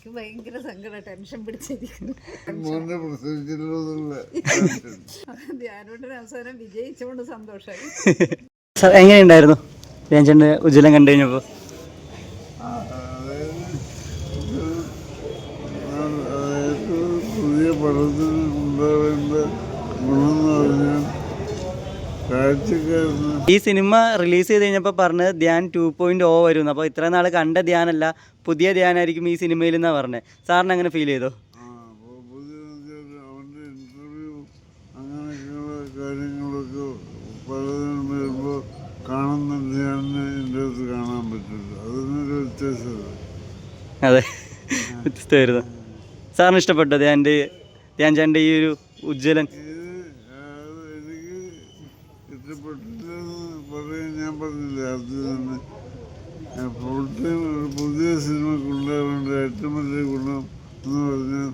എനിക്ക് ഭയങ്കര സങ്കട ടെൻഷൻ പിടിച്ചിരിക്കുന്നു. മോനെ അവസാനം വിജയിച്ചുകൊണ്ട് സന്തോഷമായി സാർ എങ്ങനെയുണ്ടായിരുന്നു? രഞ്ജന്റെ ഉജ്ജ്വലം കണ്ടു കഴിഞ്ഞപ്പോ? പുതിയ പഠനത്തിൽ ഉണ്ടാവേണ്ട ഗുണം എന്ന് പറഞ്ഞാൽ ഈ സിനിമ റിലീസ് ചെയ്ത് കഴിഞ്ഞപ്പോൾ പറഞ്ഞത് ധ്യാൻ ടു പോയിന്റ് ഓ വരുന്നു. അപ്പോൾ ഇത്ര നാൾ കണ്ട ധ്യാനല്ല പുതിയ ധ്യാനായിരിക്കും ഈ സിനിമയിൽ എന്നാണ് പറഞ്ഞത് സാറിന് അങ്ങനെ ഫീൽ ചെയ്തോ? ആ അപ്പോൾ പുതിയ അവന്റെ ഇന്റർവ്യൂ അങ്ങനെയൊക്കെയുള്ള കാര്യങ്ങളൊക്കെ പലതിനും വരുമ്പോൾ കാണുന്ന ഞാൻ എന്റെ അടുത്ത് കാണാൻ പറ്റില്ല. അതിനൊരു വ്യത്യാസമില്ല. അതെ. വ്യത്യസ്തമായിരുന്നു. സാറിന് ഇഷ്ടപ്പെട്ടത് എന്റെ ധ്യാൻ ചാന്റെ ഈ ഒരു ഉജ്ജ്വലൻ? ഇഷ്ടപ്പെട്ടില്ലെന്ന് പറയാൻ ഞാൻ പറഞ്ഞില്ല അത് തന്നെ. ഫുൾ ടൈം ഒരു പുതിയ സിനിമക്കുണ്ടാവേണ്ട ഏറ്റവും വലിയ ഗുണം എന്ന് പറഞ്ഞാൽ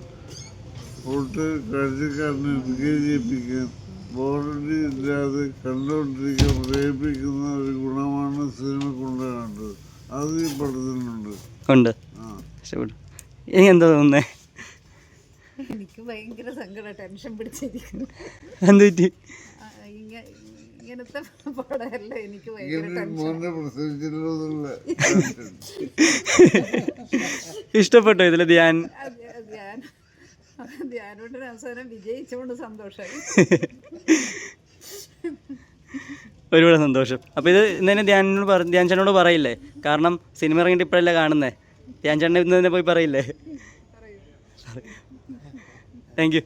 ഫുൾ ടൈം കാഴ്ചക്കാരനെ എൻഗേജ് ചെയ്യിപ്പിക്കാൻ ബോറടി ഇല്ലാതെ കണ്ടുകൊണ്ടിരിക്കാൻ പ്രേരിപ്പിക്കുന്ന ഒരു ഗുണമാണ് സിനിമക്കുണ്ടാകേണ്ടത് അത് ഈ പടത്തിനുണ്ട് ഉണ്ട്. ഇനി എന്താ തോന്നുന്നേ? എനിക്ക് ഭയങ്കര സങ്കടം ടെൻഷൻ പിടിച്ചിരിക്കുന്നു. എന്ത് പറ്റി ഇങ്ങനത്തെ പടമല്ല? എനിക്ക് ഇഷ്ടപ്പെട്ടോ ഇതിൽ ധ്യാൻ? ധ്യാനോട്ടിന് അവസാനം വിജയിച്ചുകൊണ്ട് സന്തോഷമായി ഒരുപാട് സന്തോഷം. അപ്പോൾ ഇത് ഇന്നലെ ധ്യാനോട് പറ ധ്യാൻ ചേട്ടനോട് പറയില്ലേ? കാരണം സിനിമ ഇറങ്ങിയിട്ട് ഇപ്പോഴല്ലേ കാണുന്നേ? ധ്യാൻ ചേട്ടനെ ഇന്ന് തന്നെ പോയി പറയില്ലേ? Thank you